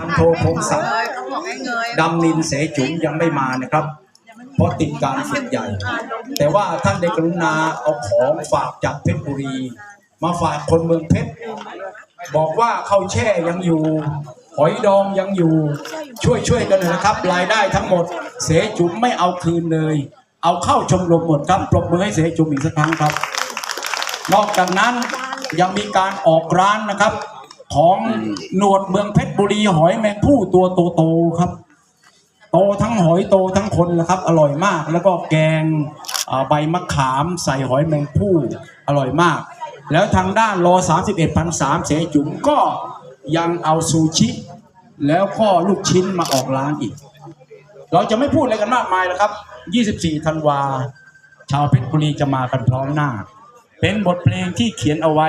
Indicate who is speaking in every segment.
Speaker 1: พันโทพงศักดิ์
Speaker 2: เลยเขาบอกให้เงย
Speaker 1: ดำนินเสจุ๋มยังไม่มานะครับ เพราะติดการฝึกใหญ่ แต่ว่าท่านได้กรุณาเอาของฝากจากเพชรบุรี มาฝากคนเมืองเพชรบอกว่าข้าวแช่ยังอยู่หอยดองยังอยู่ช่วยช่วยๆกันหน่อยนะครับ รายได้ทั้งหมด เสจุ๋มไม่เอาคืนเลย เอาเข้าชมรมหมดครับปรบมือให้เสจุ๋มอีกสักครั้งครับ นอกจากนั้นยังมีการออกร้านนะครับ ของหนวดเมืองเพชรบุรีหอยแมงผู้ตัวโตๆครับ โตทั้งหอยโตทั้งคนนะครับ อร่อยมาก แล้วก็แกงใบมะขามใส่หอยแมงผู้อร่อยมาก แล้วทางด้านรอ31พันสามเสจุ๋มก็ยังเอาซูชิ แล้วก็ลูกชิ้นมาออกร้านอีก เราจะไม่พูดอะไรกันมากมายแล้วครับ 24ธันวา ชาวเพชรบุรีจะมากันพร้อมหน้า เป็นบทเพลงที่เขียนเอาไว้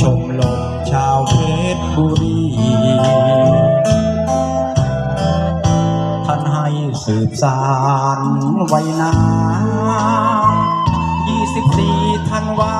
Speaker 1: ชมลมชาวเพชรบุรี ท่านให้สืบสารไว้นาน24ธันวา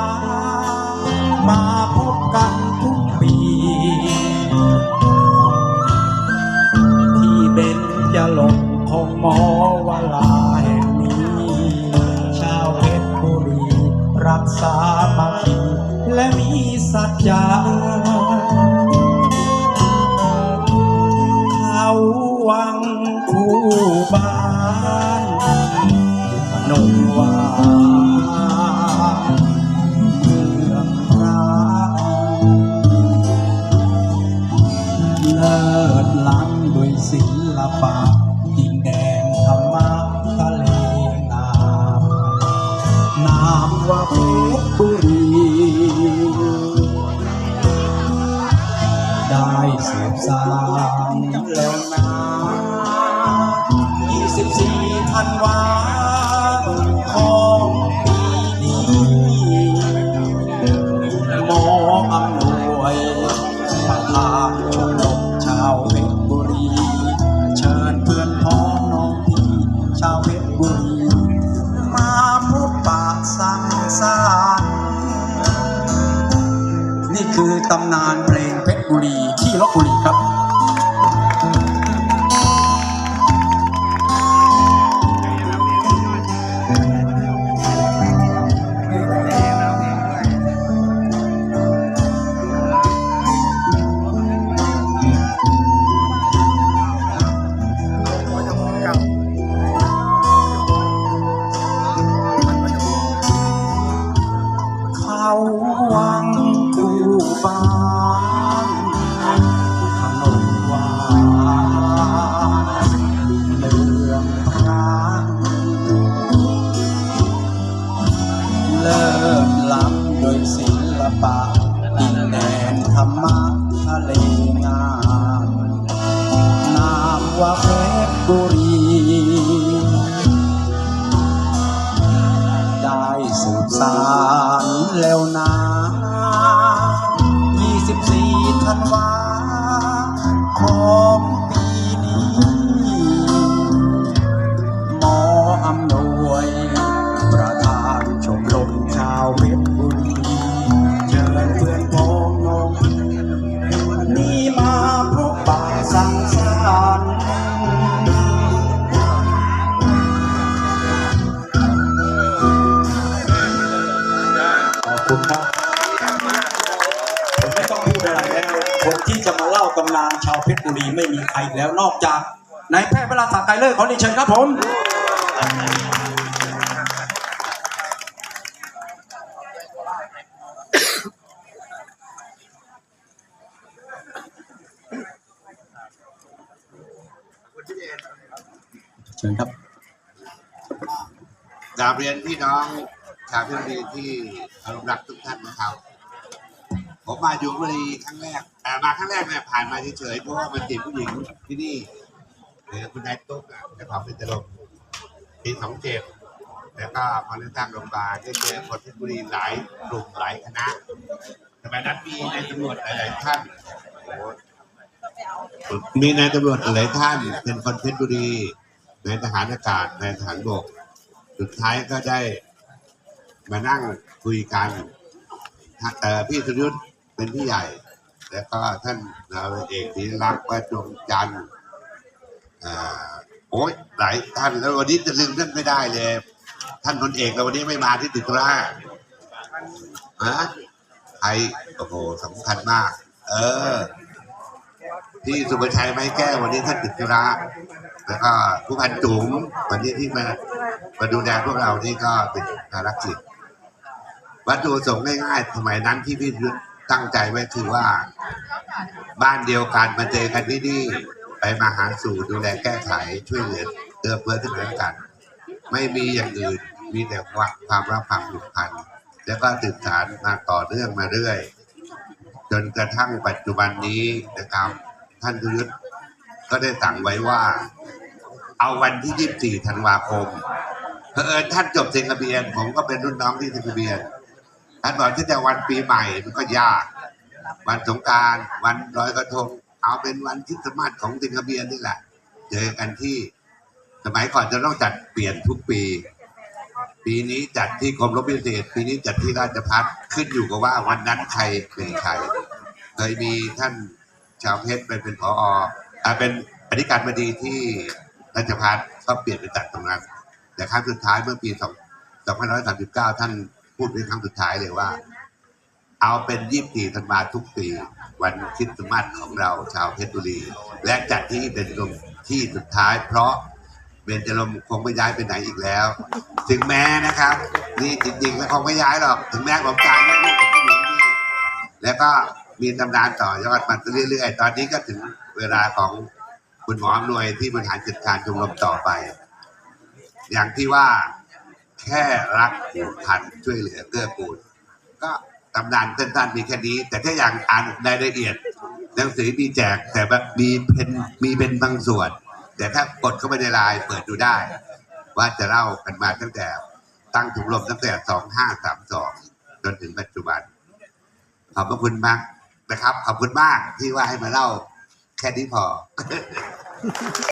Speaker 1: เขาวังคู่บ้านนงวาเมืองรักเลิศล้ำด้วยศิลปะ ได้สืบสานแล้วนะ24ธันวาของปีนี้หมออำนวยประธานชมรมชาวเพชรบุรี เชิญเพื่อนพ้องน้องพี่ชาวเพชรบุรี มาพบปะสังสรรค์นี่คือตำนาน บุรีที่ลบบุรีครับ ว่าเพชรบุรี ได้สืบสารแล้วนะ24ธันวาคม นามชาวเพชรบุรีไม่มีใครแล้วนอกจากนายแพทย์เวลาศักดิ์ไกเลิกขอเรีนเชิญครับผมเชิญครับ
Speaker 2: กราบเรียนพี่น้องชาวเพชรบุรีที่รมณ์รักทุกท่านนะครับ ผมมาอยู่บุรีครั้งแรกแต่มาครั้งแรกเนี่ยผ่านมาเฉยๆเพราะว่ามันติดผู้หญิงที่นี่หรือคุณนายตุ๊กอะจะขอเป็นตลกปีสองเจ็ดแล้วก็พอเลือกตั้งโรงพยาบาลได้เจอคนเพชรบุรีหลายกลุ่มหลายคณะสมัยนั้นมีนายตำรวจหลายๆท่านมีนายตำรวจหลายท่านเป็นคนเพชรบุรีนายทหารอากาศนายทหารบก สุดท้ายก็ได้มานั่งคุยกันท่านเอ่พี่สุยุทธ เป็นพี่ใหญ่ แล้วก็ท่านนาวเอกธีรักษ์วัดดวงจันทร์อ่าโอ้ยหลายท่านแล้ววันนี้จะลืมท่านไม่ได้เลย ท่านพลเอกเราวันนี้ไม่มาที่ติดธุระฮะใครโอ้โหสำคัญมาก เออพี่สุภชัยไม้แก้ววันนี้ท่านติดธุระแล้วก็ผู้พันจุ๋มวันนี้ที่มามาดูแลพวกเรานี่ก็เป็นภารกิจวัตถุประสงค์ง่ายๆสมัยนั้นที่พี่ ตั้งใจไว้คือว่า บ้านเดียวกันมาเจอกันที่นี่ไปมาหาสู่ดูแลแก้ไขช่วยเหลือเติมเพื่อซึ่งกันและกัน ไม่มีอย่างอื่นมีแต่ความความรักความผูกพันแล้วก็สืบสานมาต่อเนื่องมาเรื่อย จนกระทั่งปัจจุบันนี้นะครับ ท่านยุทธก็ได้สั่งไว้ว่า เอาวันที่ 24 ธันวาคมเผอิญท่านจบเซนกระเบียน ผมก็เป็นรุ่นน้องที่เซนกระเบียน ท่านบอกที่จะวันปีใหม่มันก็ยาก วันสงการวันลอยกระทง เอาเป็นวันคริสต์มาสของเซนกระเบียนนี่แหละ เจอกันที่ สมัยก่อนจะต้องจัดเปลี่ยนทุกปี ปีนี้จัดที่กรมรบพิเศษ ปีนี้จัดที่ราชพัฒขึ้นอยู่กับว่าวันนั้นใครเป็นใครเคยมีท่านชาวเพชรไปเป็นผออ่าเป็นอธิการบดีที่ราชพัฒก็เปลี่ยนไปจัดตรงนั้น แต่ครั้งสุดท้ายเมื่อปี2 2539 ท่าน พูดเป็นครั้งสุดท้ายเลยว่า เอาเป็น24ธันวาทุกปี วันคริสต์มาสของเราชาวเพชรบุรี และจัดที่เป็นตรงที่สุดท้ายเพราะเบญจรงค์คงไม่ย้ายไปไหนอีกแล้ว ถึงแม้นะครับ นี่จริงๆแล้วคงไม่ย้ายหรอก ถึงแม้ผมจ่ายลูกผมก็อยู่ที่นี่แล้วก็มีตำนานต่อยอดมาเรื่อยๆ ตอนนี้ก็ถึงเวลาของคุณหมออำนวยที่บริหารจัดการชมรมต่อไป อย่างที่ว่า แค่รักผูกพันช่วยเหลือเกื้อกูล ก็ตำนานสั้นๆมีแค่นี้ แต่ถ้าอย่างอ่านรายละเอียด หนังสือมีแจกแต่แบบมีเป็นมีเป็นบางส่วน แต่ถ้ากดเข้าไปในไลน์เปิดดูได้ ว่าจะเล่ากันมาตั้งแต่ตั้งชมรมตั้งแต่สองห้าสามสองจนถึงปัจจุบัน ขอบพระคุณมากนะครับ ขอบคุณมากที่ว่าให้มาเล่า แค่นี้พอ